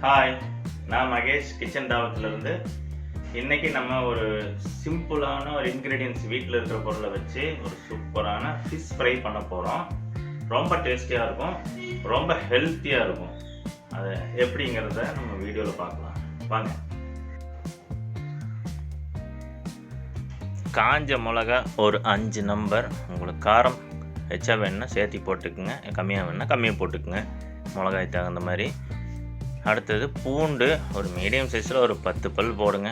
Hi நான் Mahesh kitchen தாவத்துலேருந்து இன்னைக்கு நம்ம ஒரு சிம்பிளான ஒரு இன்க்ரீடியன்ஸ் வீட்டில் இருக்கிற பொருளை வச்சு ஒரு சூப்பரான ஃபிஷ் ஃப்ரை பண்ண போகிறோம் ரொம்ப டேஸ்டியாக இருக்கும் ரொம்ப ஹெல்த்தியாக இருக்கும். அது எப்படிங்கிறத நம்ம வீடியோவில் பார்க்கலாம். வாங்க. காஞ்ச மிளகா ஒரு அஞ்சு நம்பர் உங்களுக்கு காரம் எச்சா வேணுன்னா சேர்த்தி போட்டுக்குங்க. கம்மியாக வேணுன்னா கம்மியாக போட்டுக்குங்க. மிளகாய் தகுந்த மாதிரி. அடுத்தது பூண்டு ஒரு மீடியம் சைஸில் ஒரு பத்து பல் போடுங்க.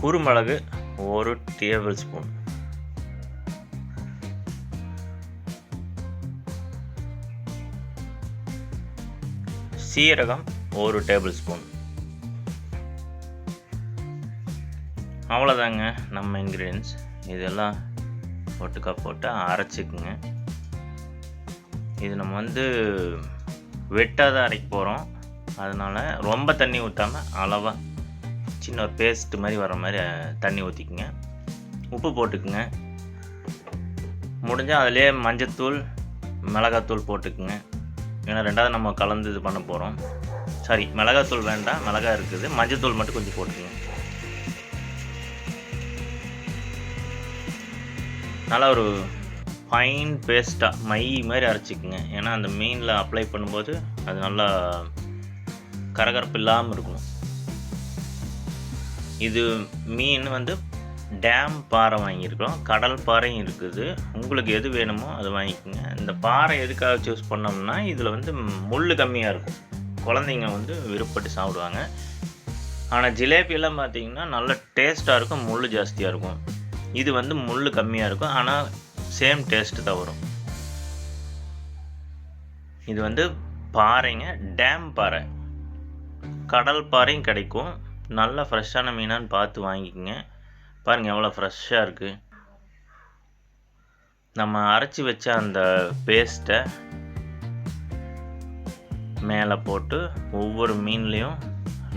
குருமிளகு ஒரு டேபிள் ஸ்பூன் சீரகம் ஒரு டேபிள் ஸ்பூன் அவ்வளோதாங்க நம்ம இன்க்ரீடியன்ஸ் இதெல்லாம் ஒட்டுக்கா போட்டு அரைச்சிக்குங்க. இது நம்ம வந்து வெட்டாத அரைக்க போகிறோம் அதனால் ரொம்ப தண்ணி ஊற்றாமல் அளவாக சின்ன ஒரு பேஸ்ட் மாதிரி வர மாதிரி தண்ணி ஊற்றிக்குங்க உப்பு போட்டுக்குங்க. முடிஞ்சால் அதிலே மஞ்சத்தூள் மிளகாத்தூள் போட்டுக்குங்க. ஏன்னா ரெண்டாவது நம்ம கலந்து இது பண்ண போகிறோம் சாரி மிளகாத்தூள் வேண்டாம். மிளகா இருக்குது. மஞ்சத்தூள் மட்டும் கொஞ்சம் போட்டுக்குங்க. நல்லா ஒரு ஃபைன் பேஸ்ட்டாக மை மாதிரி அரைச்சிக்குங்க. ஏன்னா அந்த மீனில் அப்ளை பண்ணும்போது அது நல்லா கரகரப்பு இல்லாமல் இருக்கணும். இது மீன் வந்து டேம் பாறை வாங்கியிருக்கிறோம். கடல் பாறையும் இருக்குது. உங்களுக்கு எது வேணுமோ அது வாங்கிக்கோங்க. இந்த பாறை எதுக்காக சூஸ் பண்ணோம்னா இதில் வந்து முள் கம்மியாக இருக்கும். குழந்தைங்க வந்து விருப்பப்பட்டு சாப்பிடுவாங்க. ஆனால் ஜிலேபியெல்லாம் பார்த்தீங்கன்னா நல்ல டேஸ்ட்டாக இருக்கும் முள் ஜாஸ்தியாக இருக்கும். இது வந்து முள் கம்மியாக இருக்கும். ஆனால் சேம் டேஸ்ட்டு தான் வரும். இது வந்து பாறைங்க டேம் பாறை. கடல் பாறையும் கிடைக்கும். நல்லா ஃப்ரெஷ்ஷான மீனான்னு பார்த்து வாங்கிக்கோங்க. பாருங்கள் எவ்வளோ ஃப்ரெஷ்ஷாக இருக்குது நம்ம அரைச்சி வச்ச அந்த பேஸ்ட்டை மேலே போட்டு ஒவ்வொரு மீன்லேயும்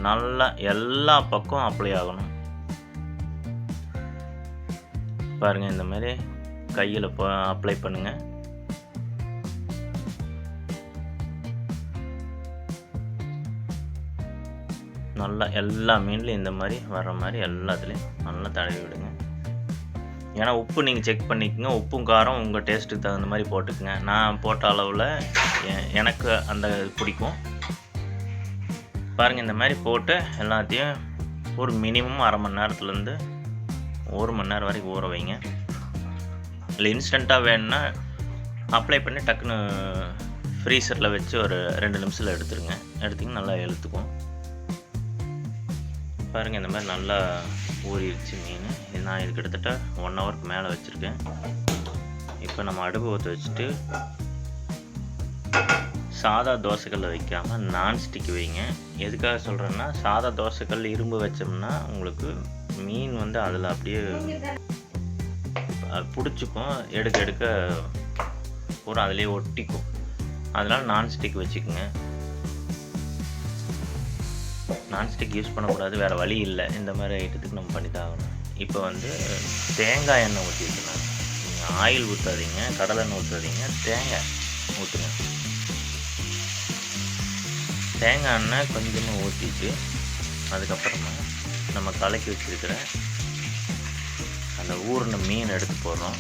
நல்லா எல்லா பக்கம் அப்ளை ஆகணும். பாருங்கள் இந்த மாதிரி கையில் அப்ளை பண்ணுங்கள் நல்லா எல்லா மீன்லையும் இந்த மாதிரி வர்ற மாதிரி எல்லாத்துலேயும் நல்லா தடவி விடுங்க. ஏன்னா உப்பு நீங்கள் செக் பண்ணிக்கோங்க. உப்பும் காரம் உங்கள் டேஸ்ட்டுக்கு தகுந்த மாதிரி போட்டுக்கோங்க. நான் போட்ட அளவில் எ- எனக்கு அந்த இது பிடிக்கும். பாருங்கள் இந்த மாதிரி போட்டு எல்லாத்தையும் ஒரு மினிமம் அரை மணி நேரத்துலேருந்து ஒரு மணி நேரம் வரைக்கும் ஊற வைங்க. இல்லை இன்ஸ்டண்ட்டாக வேணும்னா அப்ளை பண்ணி டக்குன்னு ஃப்ரீசரில் வச்சு ஒரு ரெண்டு நிமிஷத்தில் எடுத்துருங்க. எடுத்திங்கன்னா நல்லா இழுத்துக்கும். பாருங்கள் இந்த மாதிரி நல்லா ஊறிடுச்சு மீன். இது நான் இது கிட்டத்தட்ட ஒன் ஹவருக்கு மேலே வச்சுருக்கேன். இப்போ நம்ம அடுப்பு ஊற்ற வச்சுட்டு சாதா தோசைக்கல்லில் வைக்காமல் நான்ஸ்டிக் வைங்க. எதுக்காக சொல்கிறேன்னா சாதா தோசைக்கல் இரும்பு வச்சோம்னா உங்களுக்கு மீன் வந்து அதில் அப்படியே அது பிடிச்சிக்கும் எடுக்க எடுக்க பூரா அதிலே ஒட்டிக்கும். அதனால் நான்ஸ்டிக் வச்சுக்கோங்க. நான்ஸ்டிக் யூஸ் பண்ணக்கூடாது வேறு வழி இல்லை. இந்த மாதிரி ஐட்டத்துக்கு நம்ம பண்ணி தான் ஆகணும். இப்போ வந்து தேங்காய் எண்ணெய் ஊற்றிக்கலாம் நீங்கள் ஆயில் ஊற்றாதீங்க கடலை எண்ணெய் ஊற்றாதீங்க தேங்காய் ஊற்றுங்க தேங்காய் எண்ணெய் கொஞ்சமாக ஊற்றிட்டு அதுக்கப்புறமா நம்ம கலக்கி வச்சுருக்கிற அந்த ஊறின மீன் எடுத்து போடுறோம்.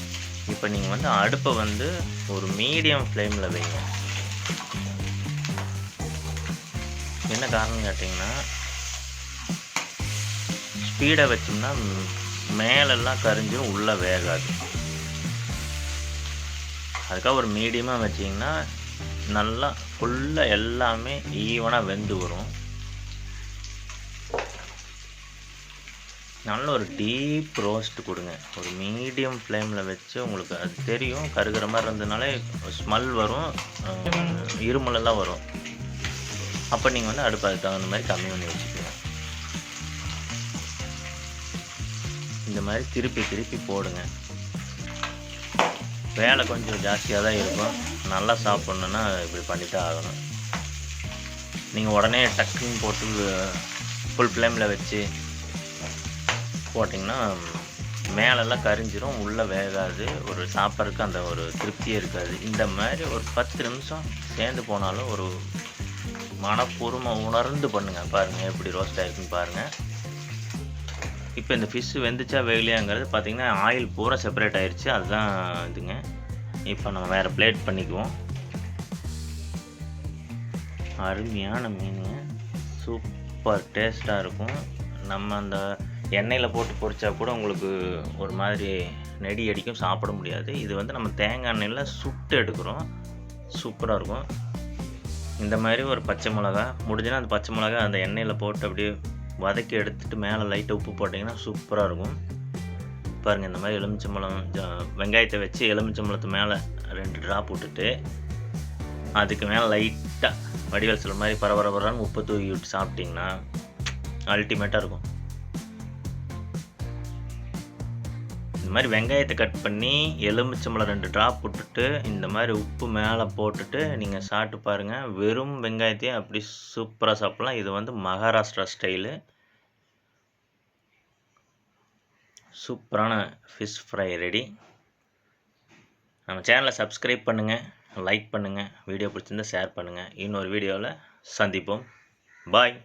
இப்போ நீங்கள் வந்து அடுப்பை வந்து ஒரு மீடியம் ஃப்ளேமில் வைங்க. என்ன காரணம் கேட்டிங்கன்னா ஸ்பீடை வச்சோம்னா மேலெல்லாம் கரிஞ்சிரும் உள்ளே வேகாது. அதுக்காக ஒரு மீடியமாக வச்சிங்கன்னா நல்லா ஃபுல்லாக எல்லாமே ஈவனாக வெந்து வரும். நல்ல ஒரு டீப் ரோஸ்ட் கொடுங்க. ஒரு மீடியம் ஃப்ளேமில் வச்சு உங்களுக்கு அது தெரியும். கருகிற மாதிரி இருந்ததுனாலே ஸ்மெல் வரும். இருமலெல்லாம் வரும். அப்போ நீங்கள் வந்து அடுப்பு அதுக்கு தகுந்த மாதிரி கம்மி பண்ணி வச்சுக்கலாம் இந்த மாதிரி திருப்பி திருப்பி போடுங்க. வேலை கொஞ்சம் ஜாஸ்தியாக தான் இருக்கும். நல்லா சாப்பிட்ணுன்னா இப்படி பண்ணி தான் ஆகணும். நீங்கள் உடனே டக்குன்னு போட்டு ஃபுல் ஃப்ளேமில் வச்சு போட்டிங்கன்னா மேலெல்லாம் கரிஞ்சிரும் உள்ளே வேகாது ஒரு சாப்பிட்றதுக்கு அந்த ஒரு திருப்தியே இருக்காது. இந்த மாதிரி ஒரு பத்து நிமிஷம் சேர்ந்து போனாலும் ஒரு மனப்பூர்வமாக உணர்ந்து பண்ணுங்கள் பாருங்கள் எப்படி ரோஸ்ட் ஆகிருக்குன்னு பாருங்கள் இப்போ இந்த ஃபிஷ்ஷு வெந்துச்சா வேகலையாங்கிறது பார்த்தீங்கன்னா ஆயில் பூரா செப்பரேட் ஆயிருச்சு. அதுதான் இதுங்க. இப்போ நம்ம வேறு பிளேட் பண்ணிக்குவோம். அருமையான மீனுங்க. சூப்பர் டேஸ்ட்டாக இருக்கும். நம்ம அந்த எண்ணெயில் போட்டு பொரிச்சா கூட உங்களுக்கு ஒரு மாதிரி நெடி அடிக்கும் சாப்பிட முடியாது. இது வந்து நம்ம தேங்காய் எண்ணெயில் சுட்டு எடுக்கிறோம். சூப்பராக இருக்கும். இந்த மாதிரி ஒரு பச்சை மிளகா முடிஞ்சுன்னா அந்த பச்சை மிளகா அந்த எண்ணெயில் போட்டு அப்படியே வதக்கி எடுத்துட்டு மேலே லைட்டாக உப்பு போட்டிங்கன்னா சூப்பராக இருக்கும். பாருங்கள் இந்த மாதிரி எலுமிச்சம்பழம் வெங்காயத்தை வச்சு எலுமிச்சம்பழத்து மேலே ரெண்டு ட்ராப் விட்டுட்டு அதுக்கு மேலே லைட்டாக வடிவேல் சில மாதிரி பரபரபரன்னு உப்பு தூக்கி விட்டு சாப்பிட்டிங்கன்னா அல்டிமேட்டாக இருக்கும். இந்த மாதிரி வெங்காயத்தை கட் பண்ணி எலுமிச்சம்பழம் ரெண்டு ட்ராப் விட்டுட்டு இந்த மாதிரி உப்பு மேலே போட்டுட்டு நீங்கள் சாப்பிட்டு பாருங்கள் வெறும் வெங்காயத்தையும் அப்படி சூப்பராக சாப்பிட்லாம். இது வந்து மகாராஷ்டிரா ஸ்டைலு சூப்பரான ஃபிஷ் ஃப்ரை ரெடி நம்ம சேனலை சப்ஸ்கிரைப் பண்ணுங்கள் லைக் பண்ணுங்கள் வீடியோ பிடிச்சிருந்தா ஷேர் பண்ணுங்கள் இன்னொரு வீடியோவில் சந்திப்போம். பாய்